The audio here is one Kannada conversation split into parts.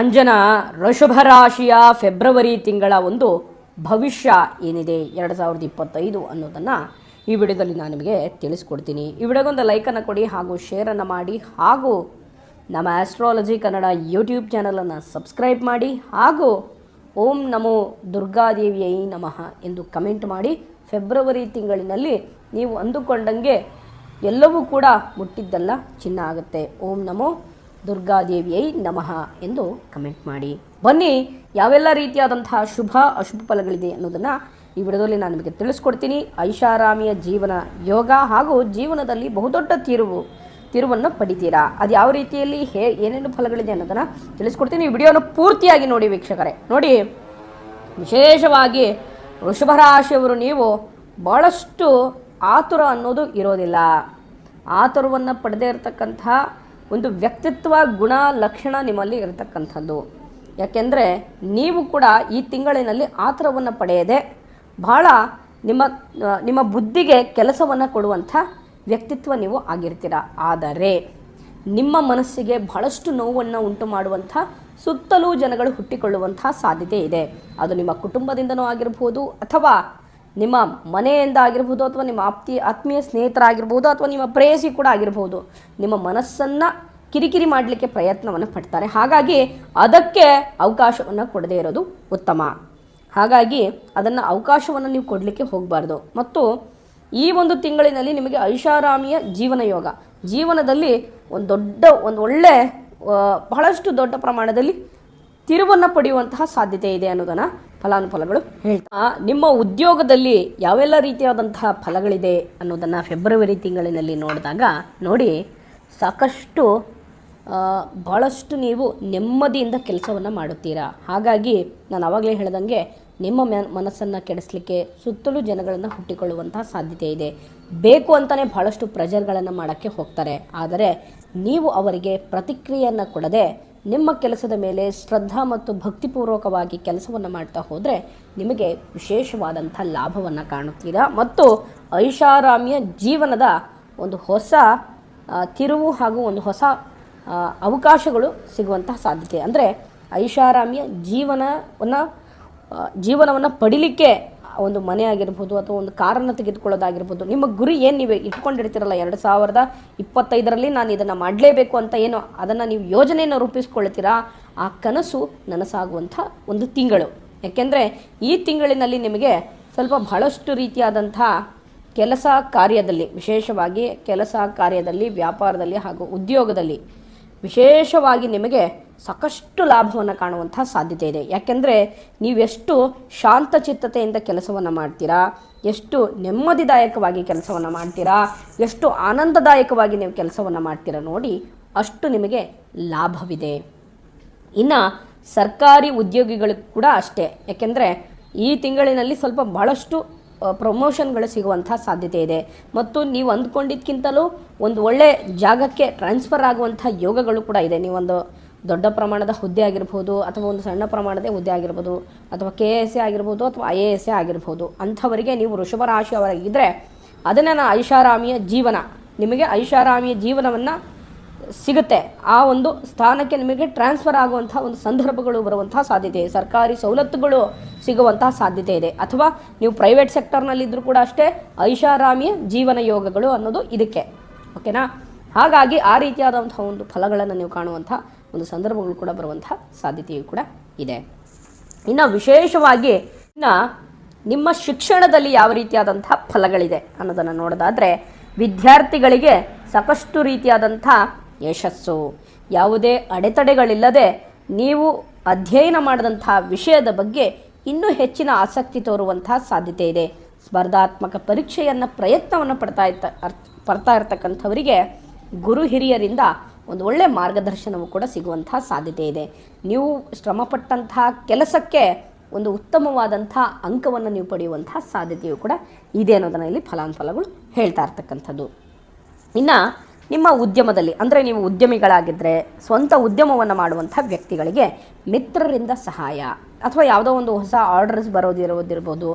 ಅಂಜನ ರಾಶಿಯ ಫೆಬ್ರವರಿ ತಿಂಗಳ ಒಂದು ಭವಿಷ್ಯ ಏನಿದೆ ಎರಡು ಸಾವಿರದ ಇಪ್ಪತ್ತೈದು ಅನ್ನೋದನ್ನು ಈ ವಿಡಿಯೋದಲ್ಲಿ ನಾನು ನಿಮಗೆ ತಿಳಿಸ್ಕೊಡ್ತೀನಿ. ಈ ವಿಡಿಯೋಗೊಂದು ಲೈಕನ್ನು ಕೊಡಿ ಹಾಗೂ ಶೇರನ್ನು ಮಾಡಿ ಹಾಗೂ ನಮ್ಮ ಆಸ್ಟ್ರಾಲಜಿ ಕನ್ನಡ ಯೂಟ್ಯೂಬ್ ಚಾನಲನ್ನು ಸಬ್ಸ್ಕ್ರೈಬ್ ಮಾಡಿ ಹಾಗೂ ಓಂ ನಮೋ ದುರ್ಗಾದೇವಿಯೈ ನಮಃ ಎಂದು ಕಮೆಂಟ್ ಮಾಡಿ. ಫೆಬ್ರವರಿ ತಿಂಗಳಿನಲ್ಲಿ ನೀವು ಅಂದುಕೊಂಡಂಗೆ ಎಲ್ಲವೂ ಕೂಡ ಮುಟ್ಟಿದ್ದೆಲ್ಲ, ಚಿನ್ನ ಆಗುತ್ತೆ. ಓಂ ನಮೋ ದುರ್ಗಾದೇವಿಯೈ ನಮಃ ಎಂದು ಕಮೆಂಟ್ ಮಾಡಿ. ಬನ್ನಿ, ಯಾವೆಲ್ಲ ರೀತಿಯಾದಂತಹ ಶುಭ, ಅಶುಭ ಫಲಗಳಿದೆ ಅನ್ನೋದನ್ನು ಈ ವಿಡಿಯೋದಲ್ಲಿ ನಾನು ನಿಮಗೆ ತಿಳಿಸ್ಕೊಡ್ತೀನಿ. ಐಷಾರಾಮಿಯ ಜೀವನ ಯೋಗ ಹಾಗೂ ಜೀವನದಲ್ಲಿ ಬಹುದೊಡ್ಡ ತಿರುವು, ತಿರುವನ್ನು ಪಡಿತೀರಾ? ಅದು ಯಾವ ರೀತಿಯಲ್ಲಿ, ಹೇ, ಏನೇನು ಫಲಗಳಿದೆ ಅನ್ನೋದನ್ನು ತಿಳಿಸ್ಕೊಡ್ತೀನಿ. ಈ ವಿಡಿಯೋನ ಪೂರ್ತಿಯಾಗಿ ನೋಡಿ ವೀಕ್ಷಕರೇ. ನೋಡಿ, ವಿಶೇಷವಾಗಿ ವೃಷಭ ರಾಶಿಯವರು ನೀವು ಭಾಳಷ್ಟು ಆತುರ ಅನ್ನೋದು ಇರೋದಿಲ್ಲ. ಆತುರವನ್ನು ಪಡೆದೇ ಇರತಕ್ಕಂಥ ಒಂದು ವ್ಯಕ್ತಿತ್ವ ಗುಣ ಲಕ್ಷಣ ನಿಮ್ಮಲ್ಲಿ ಇರತಕ್ಕಂಥದ್ದು. ಯಾಕೆಂದರೆ ನೀವು ಕೂಡ ಈ ತಿಂಗಳಿನಲ್ಲಿ ಆತುರವನ್ನು ಪಡೆಯದೆ ಬಹಳ ನಿಮ್ಮ ನಿಮ್ಮ ಬುದ್ಧಿಗೆ ಕೆಲಸವನ್ನು ಕೊಡುವಂಥ ವ್ಯಕ್ತಿತ್ವ ನೀವು ಆಗಿರ್ತೀರ. ಆದರೆ ನಿಮ್ಮ ಮನಸ್ಸಿಗೆ ಬಹಳಷ್ಟು ನೋವನ್ನು ಉಂಟು ಮಾಡುವಂಥ, ಸುತ್ತಲೂ ಜನಗಳು ಹುಟ್ಟಿಕೊಳ್ಳುವಂಥ ಸಾಧ್ಯತೆ ಇದೆ. ಅದು ನಿಮ್ಮ ಕುಟುಂಬದಿಂದನೂ ಆಗಿರ್ಬೋದು ಅಥವಾ ನಿಮ್ಮ ಮನೆಯಿಂದ ಆಗಿರ್ಬೋದು ಅಥವಾ ನಿಮ್ಮ ಆಪ್ತಿ, ಆತ್ಮೀಯ ಸ್ನೇಹಿತರಾಗಿರ್ಬೋದು ಅಥವಾ ನಿಮ್ಮ ಪ್ರೇಯಸಿ ಕೂಡ ಆಗಿರ್ಬೋದು. ನಿಮ್ಮ ಮನಸ್ಸನ್ನು ಕಿರಿಕಿರಿ ಮಾಡಲಿಕ್ಕೆ ಪ್ರಯತ್ನವನ್ನು ಪಡ್ತಾರೆ. ಹಾಗಾಗಿ ಅದಕ್ಕೆ ಅವಕಾಶವನ್ನು ಕೊಡದೇ ಇರೋದು ಉತ್ತಮ. ಹಾಗಾಗಿ ಅದನ್ನು ಅವಕಾಶವನ್ನು ನೀವು ಕೊಡಲಿಕ್ಕೆ ಹೋಗಬಾರ್ದು. ಮತ್ತು ಈ ಒಂದು ತಿಂಗಳಿನಲ್ಲಿ ನಿಮಗೆ ಐಷಾರಾಮಿಯ ಜೀವನ ಯೋಗ, ಜೀವನದಲ್ಲಿ ಒಂದು ದೊಡ್ಡ, ಒಂದು ಒಳ್ಳೆ ಬಹಳಷ್ಟು ದೊಡ್ಡ ಪ್ರಮಾಣದಲ್ಲಿ ತಿರುವನ್ನು ಪಡೆಯುವಂತಹ ಸಾಧ್ಯತೆ ಇದೆ ಅನ್ನೋದನ್ನು ಫಲಾನುಫಲಗಳು ಹೇಳ್ತಾ ನಿಮ್ಮ ಉದ್ಯೋಗದಲ್ಲಿ ಯಾವೆಲ್ಲ ರೀತಿಯಾದಂತಹ ಫಲಗಳಿದೆ ಅನ್ನೋದನ್ನು ಫೆಬ್ರವರಿ ತಿಂಗಳಿನಲ್ಲಿ ನೋಡಿದಾಗ ನೋಡಿ ಸಾಕಷ್ಟು ಭಾಳಷ್ಟು ನೀವು ನೆಮ್ಮದಿಯಿಂದ ಕೆಲಸವನ್ನು ಮಾಡುತ್ತೀರಾ? ಹಾಗಾಗಿ ನಾನು ಆವಾಗಲೇ ಹೇಳ್ದಂಗೆ ನಿಮ್ಮ ಮನಸ್ಸನ್ನು ಕೆಡಿಸ್ಲಿಕ್ಕೆ ಸುತ್ತಲೂ ಜನಗಳನ್ನು ಹುಟ್ಟಿಕೊಳ್ಳುವಂತಹ ಸಾಧ್ಯತೆ ಇದೆ. ಬೇಕು ಅಂತಲೇ ಭಾಳಷ್ಟು ಪ್ರೆಜರ್ಗಳನ್ನು ಮಾಡೋಕ್ಕೆ ಹೋಗ್ತಾರೆ. ಆದರೆ ನೀವು ಅವರಿಗೆ ಪ್ರತಿಕ್ರಿಯೆಯನ್ನು ಕೊಡದೆ ನಿಮ್ಮ ಕೆಲಸದ ಮೇಲೆ ಶ್ರದ್ಧಾ ಮತ್ತು ಭಕ್ತಿಪೂರ್ವಕವಾಗಿ ಕೆಲಸವನ್ನು ಮಾಡ್ತಾ ಹೋದರೆ ನಿಮಗೆ ವಿಶೇಷವಾದಂಥ ಲಾಭವನ್ನು ಕಾಣುತ್ತೀರಾ? ಮತ್ತು ಐಷಾರಾಮಿಯ ಜೀವನದ ಒಂದು ಹೊಸ ತಿರುವು ಹಾಗೂ ಒಂದು ಹೊಸ ಅವಕಾಶಗಳು ಸಿಗುವಂತಹ ಸಾಧ್ಯತೆ. ಅಂದರೆ ಐಷಾರಾಮಿಯ ಜೀವನವನ್ನು ಜೀವನವನ್ನು ಪಡಿಲಿಕ್ಕೆ ಒಂದು ಮನೆ ಆಗಿರ್ಬೋದು ಅಥವಾ ಒಂದು ಕಾರನ್ನು ತೆಗೆದುಕೊಳ್ಳೋದಾಗಿರ್ಬೋದು. ನಿಮ್ಮ ಗುರಿ ಏನು ನೀವು ಇಟ್ಕೊಂಡಿರ್ತೀರಲ್ಲ, ಎರಡು ಸಾವಿರದ ಇಪ್ಪತ್ತೈದರಲ್ಲಿ ನಾನು ಇದನ್ನು ಮಾಡಲೇಬೇಕು ಅಂತ ಏನು ಅದನ್ನು ನೀವು ಯೋಜನೆಯನ್ನು ರೂಪಿಸ್ಕೊಳ್ತೀರಾ? ಆ ಕನಸು ನನಸಾಗುವಂಥ ಒಂದು ತಿಂಗಳು. ಯಾಕೆಂದರೆ ಈ ತಿಂಗಳಿನಲ್ಲಿ ನಿಮಗೆ ಸ್ವಲ್ಪ ಬಹಳಷ್ಟು ರೀತಿಯಾದಂಥ ಕೆಲಸ ಕಾರ್ಯದಲ್ಲಿ, ವಿಶೇಷವಾಗಿ ಕೆಲಸ ಕಾರ್ಯದಲ್ಲಿ, ವ್ಯಾಪಾರದಲ್ಲಿ ಹಾಗೂ ಉದ್ಯೋಗದಲ್ಲಿ ವಿಶೇಷವಾಗಿ ನಿಮಗೆ ಸಾಕಷ್ಟು ಲಾಭವನ್ನು ಕಾಣುವಂತಹ ಸಾಧ್ಯತೆ ಇದೆ. ಯಾಕೆಂದರೆ ನೀವೆಷ್ಟು ಶಾಂತಚಿತ್ತತೆಯಿಂದ ಕೆಲಸವನ್ನು ಮಾಡ್ತೀರಾ, ಎಷ್ಟು ನೆಮ್ಮದಿದಾಯಕವಾಗಿ ಕೆಲಸವನ್ನು ಮಾಡ್ತೀರಾ, ಎಷ್ಟು ಆನಂದದಾಯಕವಾಗಿ ನೀವು ಕೆಲಸವನ್ನು ಮಾಡ್ತೀರಾ ನೋಡಿ ಅಷ್ಟು ನಿಮಗೆ ಲಾಭವಿದೆ. ಇನ್ನು ಸರ್ಕಾರಿ ಉದ್ಯೋಗಿಗಳು ಕೂಡ ಅಷ್ಟೇ. ಯಾಕೆಂದರೆ ಈ ತಿಂಗಳಿನಲ್ಲಿ ಸ್ವಲ್ಪ ಬಹಳಷ್ಟು ಪ್ರಮೋಷನ್ಗಳು ಸಿಗುವಂಥ ಸಾಧ್ಯತೆ ಇದೆ. ಮತ್ತು ನೀವು ಅಂದ್ಕೊಂಡಿದ್ದಕ್ಕಿಂತಲೂ ಒಂದು ಒಳ್ಳೆ ಜಾಗಕ್ಕೆ ಟ್ರಾನ್ಸ್ಫರ್ ಆಗುವಂಥ ಯೋಗಗಳು ಕೂಡ ಇದೆ. ನೀವೊಂದು ದೊಡ್ಡ ಪ್ರಮಾಣದ ಹುದ್ದೆ ಆಗಿರ್ಬೋದು ಅಥವಾ ಒಂದು ಸಣ್ಣ ಪ್ರಮಾಣದ ಹುದ್ದೆ ಆಗಿರ್ಬೋದು ಅಥವಾ ಕೆ ಎಸ್ ಎ ಆಗಿರ್ಬೋದು ಅಥವಾ ಐ ಎ ಎಸ್ ಎ ಆಗಿರ್ಬೋದು, ಅಂಥವರಿಗೆ ನೀವು ವೃಷಭ ರಾಶಿಯವರಾಗಿದ್ದರೆ ಅದನ್ನು ನಾನು ಐಷಾರಾಮಿಯ ಜೀವನ. ನಿಮಗೆ ಐಷಾರಾಮಿಯ ಜೀವನವನ್ನು ಸಿಗುತ್ತೆ. ಆ ಒಂದು ಸ್ಥಾನಕ್ಕೆ ನಿಮಗೆ ಟ್ರಾನ್ಸ್ಫರ್ ಆಗುವಂಥ ಒಂದು ಸಂದರ್ಭಗಳು ಬರುವಂತಹ ಸಾಧ್ಯತೆ ಇದೆ. ಸರ್ಕಾರಿ ಸವಲತ್ತುಗಳು ಸಿಗುವಂತಹ ಸಾಧ್ಯತೆ ಇದೆ. ಅಥವಾ ನೀವು ಪ್ರೈವೇಟ್ ಸೆಕ್ಟರ್ನಲ್ಲಿದ್ದರೂ ಕೂಡ ಅಷ್ಟೇ ಐಷಾರಾಮಿಯ ಜೀವನ ಯೋಗಗಳು ಅನ್ನೋದು ಇದಕ್ಕೆ. ಓಕೆನಾ ಹಾಗಾಗಿ ಆ ರೀತಿಯಾದಂಥ ಒಂದು ಫಲಗಳನ್ನು ನೀವು ಕಾಣುವಂಥ ಒಂದು ಸಂದರ್ಭಗಳು ಕೂಡ ಬರುವಂತಹ ಸಾಧ್ಯತೆಯು ಕೂಡ ಇದೆ. ಇನ್ನು ವಿಶೇಷವಾಗಿ ಇನ್ನು ನಿಮ್ಮ ಶಿಕ್ಷಣದಲ್ಲಿ ಯಾವ ರೀತಿಯಾದಂಥ ಫಲಗಳಿದೆ ಅನ್ನೋದನ್ನು ನೋಡೋದಾದರೆ ವಿದ್ಯಾರ್ಥಿಗಳಿಗೆ ಸಾಕಷ್ಟು ರೀತಿಯಾದಂಥ ಯಶಸ್ಸು. ಯಾವುದೇ ಅಡೆತಡೆಗಳಿಲ್ಲದೆ ನೀವು ಅಧ್ಯಯನ ಮಾಡಿದಂಥ ವಿಷಯದ ಬಗ್ಗೆ ಇನ್ನೂ ಹೆಚ್ಚಿನ ಆಸಕ್ತಿ ತೋರುವಂಥ ಸಾಧ್ಯತೆ ಇದೆ. ಸ್ಪರ್ಧಾತ್ಮಕ ಪರೀಕ್ಷೆಯನ್ನು ಪ್ರಯತ್ನವನ್ನು ಪಡ್ತಾ ಇರ್ತ, ಅರ್ಥ, ಪಡ್ತಾ ಇರ್ತಕ್ಕಂಥವರಿಗೆ ಗುರು ಹಿರಿಯರಿಂದ ಒಂದು ಒಳ್ಳೆಯ ಮಾರ್ಗದರ್ಶನವೂ ಕೂಡ ಸಿಗುವಂತಹ ಸಾಧ್ಯತೆ ಇದೆ. ನೀವು ಶ್ರಮಪಟ್ಟಂತಹ ಕೆಲಸಕ್ಕೆ ಒಂದು ಉತ್ತಮವಾದಂಥ ಅಂಕವನ್ನು ನೀವು ಪಡೆಯುವಂತಹ ಸಾಧ್ಯತೆಯು ಕೂಡ ಇದೆ ಅನ್ನೋದನ್ನು ಇಲ್ಲಿ ಫಲಾನುಫಲಗಳು ಹೇಳ್ತಾ ಇರ್ತಕ್ಕಂಥದ್ದು. ಇನ್ನು ನಿಮ್ಮ ಉದ್ಯಮದಲ್ಲಿ, ಅಂದರೆ ನೀವು ಉದ್ಯಮಿಗಳಾಗಿದ್ದರೆ ಸ್ವಂತ ಉದ್ಯಮವನ್ನು ಮಾಡುವಂಥ ವ್ಯಕ್ತಿಗಳಿಗೆ ಮಿತ್ರರಿಂದ ಸಹಾಯ. ಅಥವಾ ಯಾವುದೋ ಒಂದು ಹೊಸ ಆರ್ಡರ್ಸ್ ಬರೋದಿರೋದಿರ್ಬೋದು,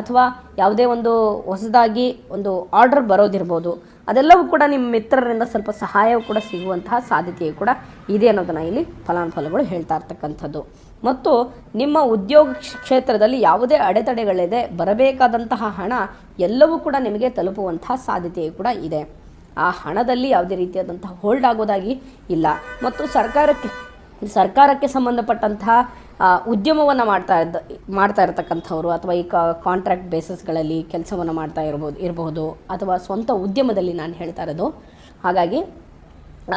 ಅಥವಾ ಯಾವುದೇ ಒಂದು ಹೊಸದಾಗಿ ಒಂದು ಆರ್ಡರ್ ಬರೋದಿರ್ಬೋದು, ಅದೆಲ್ಲವೂ ಕೂಡ ನಿಮ್ಮ ಮಿತ್ರರಿಂದ ಸ್ವಲ್ಪ ಸಹಾಯವು ಕೂಡ ಸಿಗುವಂತಹ ಸಾಧ್ಯತೆಯು ಕೂಡ ಇದೆ ಅನ್ನೋದನ್ನು ಇಲ್ಲಿ ಫಲಾನುಫಲಗಳು ಹೇಳ್ತಾ ಇರ್ತಕ್ಕಂಥದ್ದು. ಮತ್ತು ನಿಮ್ಮ ಉದ್ಯೋಗ ಕ್ಷೇತ್ರದಲ್ಲಿ ಯಾವುದೇ ಅಡೆತಡೆಗಳಿದೆ, ಬರಬೇಕಾದಂತಹ ಹಣ ಎಲ್ಲವೂ ಕೂಡ ನಿಮಗೆ ತಲುಪುವಂತಹ ಸಾಧ್ಯತೆಯು ಕೂಡ ಇದೆ. ಆ ಹಣದಲ್ಲಿ ಯಾವುದೇ ರೀತಿಯಾದಂತಹ ಹೋಲ್ಡ್ ಆಗೋದಾಗಿ ಇಲ್ಲ. ಮತ್ತು ಸರ್ಕಾರಕ್ಕೆ ಸರ್ಕಾರಕ್ಕೆ ಸಂಬಂಧಪಟ್ಟಂತಹ ಉದ್ಯಮವನ್ನು ಮಾಡ್ತಾ ಇದ್ದ, ಮಾಡ್ತಾ ಇರತಕ್ಕಂಥವ್ರು ಅಥವಾ ಈ ಕಾಂಟ್ರಾಕ್ಟ್ ಬೇಸಸ್ಗಳಲ್ಲಿ ಕೆಲಸವನ್ನು ಮಾಡ್ತಾ ಇರ್ಬೋದು, ಇರಬಹುದು ಅಥವಾ ಸ್ವಂತ ಉದ್ಯಮದಲ್ಲಿ ನಾನು ಹೇಳ್ತಾ ಇರೋದು. ಹಾಗಾಗಿ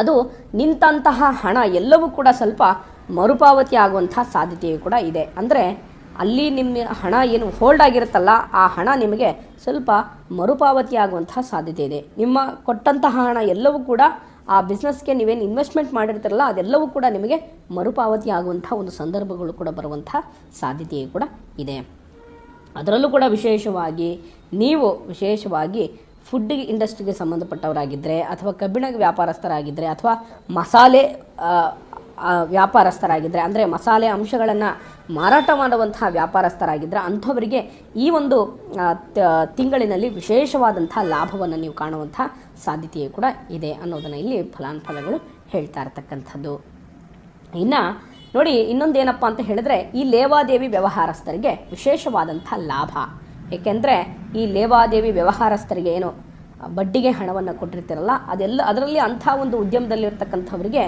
ಅದು ನಿಂತಹ ಹಣ ಎಲ್ಲವೂ ಕೂಡ ಸ್ವಲ್ಪ ಮರುಪಾವತಿ ಆಗುವಂಥ ಸಾಧ್ಯತೆಯು ಕೂಡ ಇದೆ. ಅಂದರೆ ಅಲ್ಲಿ ನಿಮ್ಮ ಹಣ ಏನು ಹೋಲ್ಡ್ ಆಗಿರುತ್ತಲ್ಲ, ಆ ಹಣ ನಿಮಗೆ ಸ್ವಲ್ಪ ಮರುಪಾವತಿ ಆಗುವಂಥ ಸಾಧ್ಯತೆ ಇದೆ. ನಿಮ್ಮ ಕೊಟ್ಟಂತಹ ಹಣ ಎಲ್ಲವೂ ಕೂಡ ಆ ಬಿಸ್ನೆಸ್ಗೆ ನೀವೇನು ಇನ್ವೆಸ್ಟ್ಮೆಂಟ್ ಮಾಡಿರ್ತೀರಲ್ಲ, ಅದೆಲ್ಲವೂ ಕೂಡ ನಿಮಗೆ ಮರುಪಾವತಿ ಆಗುವಂಥ ಒಂದು ಸಂದರ್ಭಗಳು ಕೂಡ ಬರುವಂಥ ಸಾಧ್ಯತೆಯು ಕೂಡ ಇದೆ. ಅದರಲ್ಲೂ ಕೂಡ ವಿಶೇಷವಾಗಿ ನೀವು ವಿಶೇಷವಾಗಿ ಫುಡ್ ಇಂಡಸ್ಟ್ರಿಗೆ ಸಂಬಂಧಪಟ್ಟವರಾಗಿದ್ದರೆ ಅಥವಾ ಕಬ್ಬಿಣ ವ್ಯಾಪಾರಸ್ಥರಾಗಿದ್ದರೆ ಅಥವಾ ಮಸಾಲೆ ವ್ಯಾಪಾರಸ್ಥರಾಗಿದ್ದರೆ ಅಂದರೆ ಮಸಾಲೆ ಅಂಶಗಳನ್ನು ಮಾರಾಟ ಮಾಡುವಂತಹ ವ್ಯಾಪಾರಸ್ಥರಾಗಿದ್ದರೆ ಅಂಥವರಿಗೆ ಈ ಒಂದು ತಿಂಗಳಿನಲ್ಲಿ ವಿಶೇಷವಾದಂಥ ಲಾಭವನ್ನು ನೀವು ಕಾಣುವಂಥ ಸಾಧ್ಯತೆಯೂ ಕೂಡ ಇದೆ ಅನ್ನೋದನ್ನು ಇಲ್ಲಿ ಫಲಾನುಫಲಗಳು ಹೇಳ್ತಾ ಇರತಕ್ಕಂಥದ್ದು. ಇನ್ನು ನೋಡಿ, ಇನ್ನೊಂದೇನಪ್ಪ ಅಂತ ಹೇಳಿದ್ರೆ, ಈ ಲೇವಾದೇವಿ ವ್ಯವಹಾರಸ್ಥರಿಗೆ ವಿಶೇಷವಾದಂಥ ಲಾಭ. ಏಕೆಂದರೆ, ಈ ಲೇವಾದೇವಿ ವ್ಯವಹಾರಸ್ಥರಿಗೆ ಏನು, ಬಡ್ಡಿಗೆ ಹಣವನ್ನು ಕೊಟ್ಟಿರ್ತಿರಲ್ಲ, ಅದೆಲ್ಲ, ಅದರಲ್ಲಿ ಅಂಥ ಒಂದು ಉದ್ಯಮದಲ್ಲಿರ್ತಕ್ಕಂಥವರಿಗೆ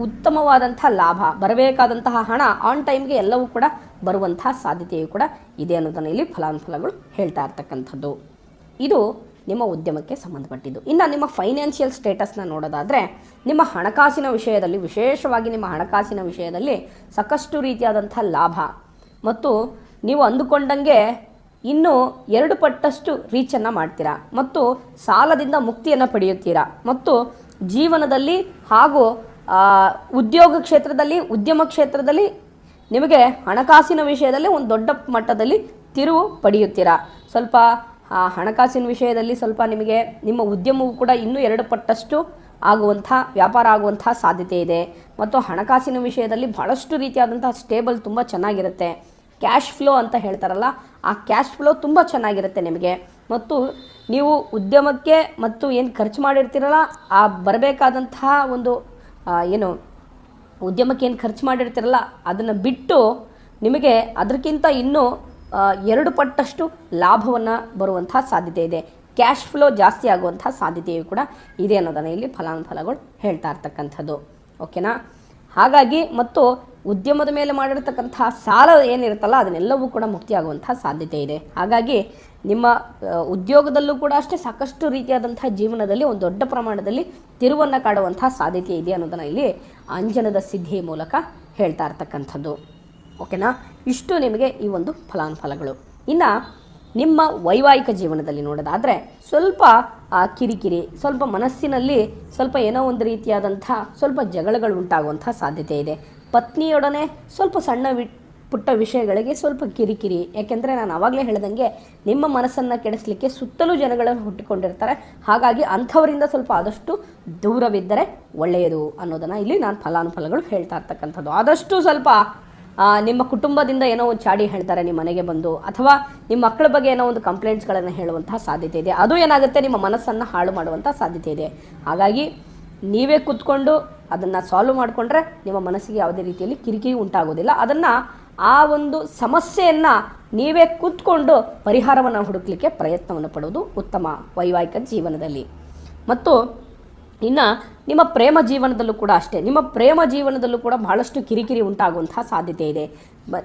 ಉತ್ತಮವಾದಂಥ ಲಾಭ, ಬರಬೇಕಾದಂತಹ ಹಣ ಆನ್ ಟೈಮ್ಗೆ ಎಲ್ಲವೂ ಕೂಡ ಬರುವಂತಹ ಸಾಧ್ಯತೆಯು ಕೂಡ ಇದೆ ಅನ್ನೋದನ್ನು ಇಲ್ಲಿ ಫಲಾನುಫಲಗಳು ಹೇಳ್ತಾ ಇರ್ತಕ್ಕಂಥದ್ದು. ಇದು ನಿಮ್ಮ ಉದ್ಯಮಕ್ಕೆ ಸಂಬಂಧಪಟ್ಟಿದ್ದು. ಇನ್ನು ನಿಮ್ಮ ಫೈನಾನ್ಷಿಯಲ್ ಸ್ಟೇಟಸ್ನ ನೋಡೋದಾದರೆ, ನಿಮ್ಮ ಹಣಕಾಸಿನ ವಿಷಯದಲ್ಲಿ, ವಿಶೇಷವಾಗಿ ನಿಮ್ಮ ಹಣಕಾಸಿನ ವಿಷಯದಲ್ಲಿ ಸಾಕಷ್ಟು ರೀತಿಯಾದಂಥ ಲಾಭ. ಮತ್ತು ನೀವು ಅಂದುಕೊಂಡಂಗೆ ಇನ್ನೂ ಎರಡು ಪಟ್ಟಷ್ಟು ರೀಚನ್ನು ಮಾಡ್ತೀರಾ. ಮತ್ತು ಸಾಲದಿಂದ ಮುಕ್ತಿಯನ್ನು ಪಡೆಯುತ್ತೀರಾ. ಮತ್ತು ಜೀವನದಲ್ಲಿ ಹಾಗೂ ಉದ್ಯೋಗ ಕ್ಷೇತ್ರದಲ್ಲಿ, ಉದ್ಯಮ ಕ್ಷೇತ್ರದಲ್ಲಿ ನಿಮಗೆ ಹಣಕಾಸಿನ ವಿಷಯದಲ್ಲಿ ಒಂದು ದೊಡ್ಡ ಮಟ್ಟದಲ್ಲಿ ತಿರುವು ಪಡೆಯುತ್ತೀರಾ? ಸ್ವಲ್ಪ ಹಣಕಾಸಿನ ವಿಷಯದಲ್ಲಿ ಸ್ವಲ್ಪ ನಿಮಗೆ, ನಿಮ್ಮ ಉದ್ಯಮವು ಕೂಡ ಇನ್ನೂ ಎರಡು ಪಟ್ಟಷ್ಟು ಆಗುವಂಥ ವ್ಯಾಪಾರ ಆಗುವಂಥ ಸಾಧ್ಯತೆ ಇದೆ. ಮತ್ತು ಹಣಕಾಸಿನ ವಿಷಯದಲ್ಲಿ ಬಹಳಷ್ಟು ರೀತಿಯಾದಂಥ ಸ್ಟೇಬಲ್ ತುಂಬ ಚೆನ್ನಾಗಿರುತ್ತೆ. ಕ್ಯಾಶ್ ಫ್ಲೋ ಅಂತ ಹೇಳ್ತಾರಲ್ಲ, ಆ ಕ್ಯಾಶ್ ಫ್ಲೋ ತುಂಬ ಚೆನ್ನಾಗಿರುತ್ತೆ ನಿಮಗೆ. ಮತ್ತು ನೀವು ಉದ್ಯಮಕ್ಕೆ ಮತ್ತು ಏನು ಖರ್ಚು ಮಾಡಿರ್ತೀರಲ್ಲ, ಆ ಬರಬೇಕಾದಂತಹ ಒಂದು ಏನು, ಉದ್ಯಮಕ್ಕೆ ಏನು ಖರ್ಚು ಮಾಡಿರ್ತೀರಲ್ಲ, ಅದನ್ನು ಬಿಟ್ಟು ನಿಮಗೆ ಅದಕ್ಕಿಂತ ಇನ್ನೂ ಎರಡು ಪಟ್ಟಷ್ಟು ಲಾಭವನ್ನು ಬರುವಂಥ ಸಾಧ್ಯತೆ ಇದೆ. ಕ್ಯಾಶ್ ಫ್ಲೋ ಜಾಸ್ತಿ ಆಗುವಂಥ ಸಾಧ್ಯತೆಯು ಕೂಡ ಇದೆ ಅನ್ನೋದನ್ನು ಇಲ್ಲಿ ಫಲಾನುಫಲಗಳು ಹೇಳ್ತಾ ಇರ್ತಕ್ಕಂಥದ್ದು. ಓಕೆನಾ ಹಾಗಾಗಿ, ಮತ್ತು ಉದ್ಯಮದ ಮೇಲೆ ಮಾಡಿರ್ತಕ್ಕಂಥ ಸಾಲ ಏನಿರುತ್ತಲ್ಲ, ಅದನ್ನೆಲ್ಲವೂ ಕೂಡ ಮುಕ್ತಿಯಾಗುವಂಥ ಸಾಧ್ಯತೆ ಇದೆ. ಹಾಗಾಗಿ, ನಿಮ್ಮ ಉದ್ಯೋಗದಲ್ಲೂ ಕೂಡ ಅಷ್ಟೇ ಸಾಕಷ್ಟು ರೀತಿಯಾದಂಥ ಜೀವನದಲ್ಲಿ, ಒಂದು ದೊಡ್ಡ ಪ್ರಮಾಣದಲ್ಲಿ ತಿರುವನ್ನು ಕಾಡುವಂಥ ಸಾಧ್ಯತೆ ಇದೆ ಅನ್ನೋದನ್ನು ಇಲ್ಲಿ ಅಂಜನದ ಸಿದ್ಧಿಯ ಮೂಲಕ ಹೇಳ್ತಾ ಇರ್ತಕ್ಕಂಥದ್ದು. ಓಕೆನಾ ಇಷ್ಟು ನಿಮಗೆ ಈ ಒಂದು ಫಲಾನುಫಲಗಳು. ಇನ್ನು ನಿಮ್ಮ ವೈವಾಹಿಕ ಜೀವನದಲ್ಲಿ ನೋಡೋದಾದರೆ ಸ್ವಲ್ಪ ಆ, ಕಿರಿಕಿರಿ ಸ್ವಲ್ಪ ಮನಸ್ಸಿನಲ್ಲಿ ಸ್ವಲ್ಪ ಏನೋ ಒಂದು ರೀತಿಯಾದಂಥ ಸ್ವಲ್ಪ ಜಗಳಗಳು ಉಂಟಾಗುವಂಥ ಸಾಧ್ಯತೆ ಇದೆ. ಪತ್ನಿಯೊಡನೆ ಸ್ವಲ್ಪ ಸಣ್ಣ ವಿ ಪುಟ್ಟ ವಿಷಯಗಳಿಗೆ ಸ್ವಲ್ಪ ಕಿರಿಕಿರಿ. ಯಾಕೆಂದರೆ ನಾನು ಆವಾಗಲೇ ಹೇಳ್ದಂಗೆ ನಿಮ್ಮ ಮನಸ್ಸನ್ನು ಕೆಡಿಸಲಿಕ್ಕೆ ಸುತ್ತಲೂ ಜನಗಳನ್ನು ಹುಟ್ಟಿಕೊಂಡಿರ್ತಾರೆ. ಹಾಗಾಗಿ ಅಂಥವರಿಂದ ಸ್ವಲ್ಪ ಆದಷ್ಟು ದೂರವಿದ್ದರೆ ಒಳ್ಳೆಯದು ಅನ್ನೋದನ್ನು ಇಲ್ಲಿ ನಾನು ಫಲಾನುಫಲಗಳು ಹೇಳ್ತಾ ಇರ್ತಕ್ಕಂಥದ್ದು. ಆದಷ್ಟು ಸ್ವಲ್ಪ ನಿಮ್ಮ ಕುಟುಂಬದಿಂದ ಏನೋ ಒಂದು ಚಾಡಿ ಹೇಳ್ತಾರೆ ನಿಮ್ಮ ಮನೆಗೆ ಬಂದು, ಅಥವಾ ನಿಮ್ಮ ಮಕ್ಕಳ ಬಗ್ಗೆ ಏನೋ ಒಂದು ಕಂಪ್ಲೇಂಟ್ಸ್ಗಳನ್ನು ಹೇಳುವಂತಹ ಸಾಧ್ಯತೆ ಇದೆ. ಅದು ಏನಾಗುತ್ತೆ? ನಿಮ್ಮ ಮನಸ್ಸನ್ನು ಹಾಳು ಮಾಡುವಂಥ ಸಾಧ್ಯತೆ ಇದೆ. ಹಾಗಾಗಿ ನೀವೇ ಕೂತ್ಕೊಂಡು ಅದನ್ನು ಸಾಲ್ವ್ ಮಾಡಿಕೊಂಡ್ರೆ ನಿಮ್ಮ ಮನಸ್ಸಿಗೆ ಯಾವುದೇ ರೀತಿಯಲ್ಲಿ ಕಿರಿಕಿರಿ ಉಂಟಾಗೋದಿಲ್ಲ. ಅದನ್ನು ಆ ಒಂದು ಸಮಸ್ಯೆಯನ್ನು ನೀವೇ ಕೂತ್ಕೊಂಡು ಪರಿಹಾರವನ್ನು ಹುಡುಕಲಿಕ್ಕೆ ಪ್ರಯತ್ನವನ್ನು ಪಡೋದು ಉತ್ತಮ ವೈವಾಹಿಕ ಜೀವನದಲ್ಲಿ. ಮತ್ತು ಇನ್ನು ನಿಮ್ಮ ಪ್ರೇಮ ಜೀವನದಲ್ಲೂ ಕೂಡ ಅಷ್ಟೇ, ನಿಮ್ಮ ಪ್ರೇಮ ಜೀವನದಲ್ಲೂ ಕೂಡ ಬಹಳಷ್ಟು ಕಿರಿಕಿರಿ ಉಂಟಾಗುವಂತಹ ಸಾಧ್ಯತೆ ಇದೆ.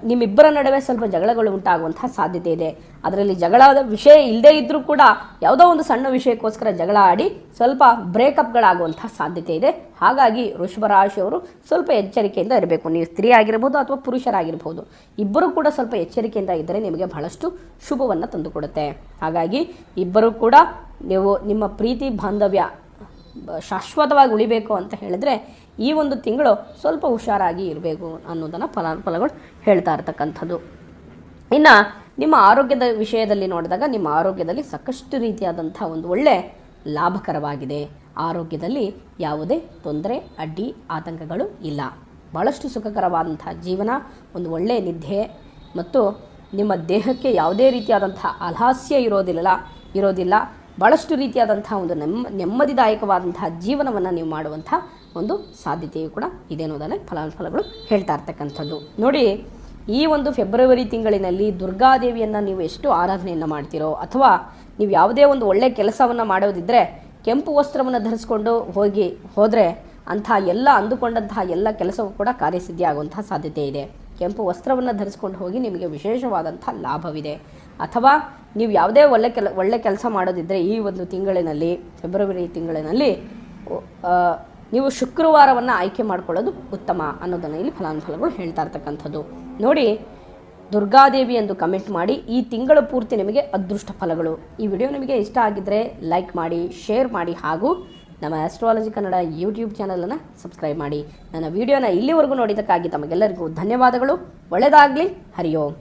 ನಿಮ್ಮಿಬ್ಬರ ನಡುವೆ ಸ್ವಲ್ಪ ಜಗಳಗಳು ಉಂಟಾಗುವಂತಹ ಸಾಧ್ಯತೆ ಇದೆ. ಅದರಲ್ಲಿ ಜಗಳದ ವಿಷಯ ಇಲ್ಲದೇ ಇದ್ದರೂ ಕೂಡ ಯಾವುದೋ ಒಂದು ಸಣ್ಣ ವಿಷಯಕ್ಕೋಸ್ಕರ ಜಗಳ ಆಡಿ ಸ್ವಲ್ಪ ಬ್ರೇಕಪ್ಗಳಾಗುವಂತಹ ಸಾಧ್ಯತೆ ಇದೆ. ಹಾಗಾಗಿ ರಾಶಿಯವರು ಸ್ವಲ್ಪ ಎಚ್ಚರಿಕೆಯಿಂದ ಇರಬೇಕು. ನೀವು ಸ್ತ್ರೀ ಆಗಿರ್ಬೋದು ಅಥವಾ ಪುರುಷರಾಗಿರ್ಬೋದು, ಇಬ್ಬರೂ ಕೂಡ ಸ್ವಲ್ಪ ಎಚ್ಚರಿಕೆಯಿಂದ ಇದ್ದರೆ ನಿಮಗೆ ಬಹಳಷ್ಟು ಶುಭವನ್ನು ತಂದುಕೊಡುತ್ತೆ. ಹಾಗಾಗಿ ಇಬ್ಬರೂ ಕೂಡ ನೀವು ನಿಮ್ಮ ಪ್ರೀತಿ ಬಾಂಧವ್ಯ ಶಾಶ್ವತವಾಗಿ ಉಳಿಬೇಕು ಅಂತ ಹೇಳಿದ್ರೆ ಈ ಒಂದು ತಿಂಗಳು ಸ್ವಲ್ಪ ಹುಷಾರಾಗಿ ಇರಬೇಕು ಅನ್ನೋದನ್ನು ಫಲಾನುಫಲಗಳು ಹೇಳ್ತಾ ಇರ್ತಕ್ಕಂಥದ್ದು. ಇನ್ನು ನಿಮ್ಮ ಆರೋಗ್ಯದ ವಿಷಯದಲ್ಲಿ ನೋಡಿದಾಗ ನಿಮ್ಮ ಆರೋಗ್ಯದಲ್ಲಿ ಸಾಕಷ್ಟು ರೀತಿಯಾದಂಥ ಒಂದು ಒಳ್ಳೆ ಲಾಭಕರವಾಗಿದೆ. ಆರೋಗ್ಯದಲ್ಲಿ ಯಾವುದೇ ತೊಂದರೆ, ಅಡ್ಡಿ, ಆತಂಕಗಳು ಇಲ್ಲ. ಭಾಳಷ್ಟು ಸುಖಕರವಾದಂಥ ಜೀವನ, ಒಂದು ಒಳ್ಳೆಯ ನಿದ್ದೆ ಮತ್ತು ನಿಮ್ಮ ದೇಹಕ್ಕೆ ಯಾವುದೇ ರೀತಿಯಾದಂಥ ಅಲಹಾಸ್ಯ ಇರೋದಿಲ್ಲ ಇರೋದಿಲ್ಲ. ಭಾಳಷ್ಟು ರೀತಿಯಾದಂಥ ಒಂದು ನೆಮ್ಮ ನೆಮ್ಮದಿದಾಯಕವಾದಂಥ ಜೀವನವನ್ನು ನೀವು ಮಾಡುವಂಥ ಒಂದು ಸಾಧ್ಯತೆಯು ಕೂಡ ಇದೆ ಅನ್ನೋದನ್ನೇ ಫಲಾನುಫಲಗಳು ಹೇಳ್ತಾ ಇರ್ತಕ್ಕಂಥದ್ದು. ನೋಡಿ, ಈ ಒಂದು ಫೆಬ್ರವರಿ ತಿಂಗಳಿನಲ್ಲಿ ದುರ್ಗಾದೇವಿಯನ್ನು ನೀವು ಎಷ್ಟು ಆರಾಧನೆಯನ್ನು ಮಾಡ್ತೀರೋ ಅಥವಾ ನೀವು ಯಾವುದೇ ಒಂದು ಒಳ್ಳೆಯ ಕೆಲಸವನ್ನು ಮಾಡೋದಿದ್ದರೆ ಕೆಂಪು ವಸ್ತ್ರವನ್ನು ಧರಿಸ್ಕೊಂಡು ಹೋಗಿ, ಹೋದರೆ ಅಂಥ ಎಲ್ಲ ಅಂದುಕೊಂಡಂತಹ ಎಲ್ಲ ಕೆಲಸವೂ ಕೂಡ ಕಾರ್ಯಸಿದ್ಧಿ ಆಗುವಂತಹ ಸಾಧ್ಯತೆ ಇದೆ. ಕೆಂಪು ವಸ್ತ್ರವನ್ನು ಧರಿಸ್ಕೊಂಡು ಹೋಗಿ ನಿಮಗೆ ವಿಶೇಷವಾದಂಥ ಲಾಭವಿದೆ. ಅಥವಾ ನೀವು ಯಾವುದೇ ಒಳ್ಳೆ ಕೆಲ, ಒಳ್ಳೆ ಕೆಲಸ ಮಾಡೋದಿದ್ದರೆ ಈ ಒಂದು ತಿಂಗಳಿನಲ್ಲಿ, ಫೆಬ್ರವರಿ ತಿಂಗಳಿನಲ್ಲಿ ನೀವು ಶುಕ್ರವಾರವನ್ನು ಆಯ್ಕೆ ಮಾಡ್ಕೊಳ್ಳೋದು ಉತ್ತಮ ಅನ್ನೋದನ್ನು ಇಲ್ಲಿ ಫಲಾನುಫಲಗಳು ಹೇಳ್ತಾ ಇರ್ತಕ್ಕಂಥದ್ದು. ನೋಡಿ, ದುರ್ಗಾದೇವಿ ಎಂದು ಕಮೆಂಟ್ ಮಾಡಿ, ಈ ತಿಂಗಳು ಪೂರ್ತಿ ನಿಮಗೆ ಅದೃಷ್ಟ ಫಲಗಳು. ಈ ವಿಡಿಯೋ ನಿಮಗೆ ಇಷ್ಟ ಆಗಿದ್ದರೆ ಲೈಕ್ ಮಾಡಿ, ಶೇರ್ ಮಾಡಿ ಹಾಗೂ ನಮ್ಮ ಆಸ್ಟ್ರಾಲಜಿ ಕನ್ನಡ ಯೂಟ್ಯೂಬ್ ಚಾನಲನ್ನು ಸಬ್ಸ್ಕ್ರೈಬ್ ಮಾಡಿ. ನನ್ನ ವಿಡಿಯೋನ ಇಲ್ಲಿವರೆಗೂ ನೋಡಿದ್ದಕ್ಕಾಗಿ ತಮಗೆಲ್ಲರಿಗೂ ಧನ್ಯವಾದಗಳು. ಒಳ್ಳೆಯದಾಗಲಿ ಹರಿ ಓಂ